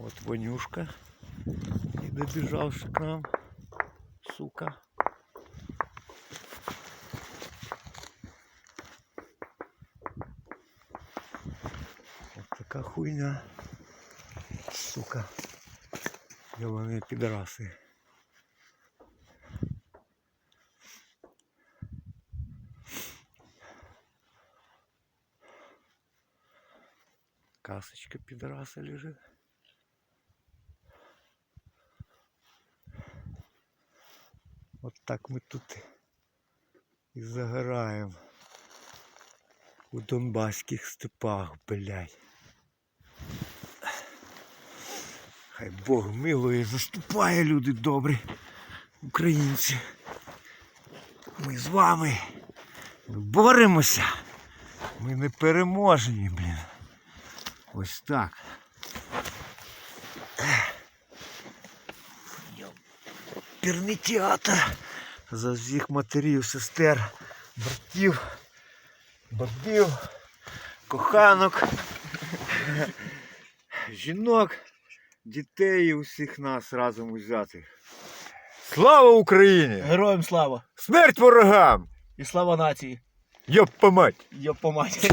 Вот Ванюшка. И добежавший к нам. Сука. Вот така хуйня. Сука. Ёбаные пидорасы. Касочка пидораса лежит. Вот так мы тут и загораем. У донбасских степах, блядь. Хай Бог милує, заступає, люди добрі, українці. Ми з вами. Ми боремося. Ми не переможені, блін. Ось так. Пірний театр за всіх матерів, сестер, братів, бабів, коханок, жінок, дітей і усіх нас разом узятих. Слава Україні! Героям слава! Смерть ворогам! І слава нації! Йопа мать! Йопомать!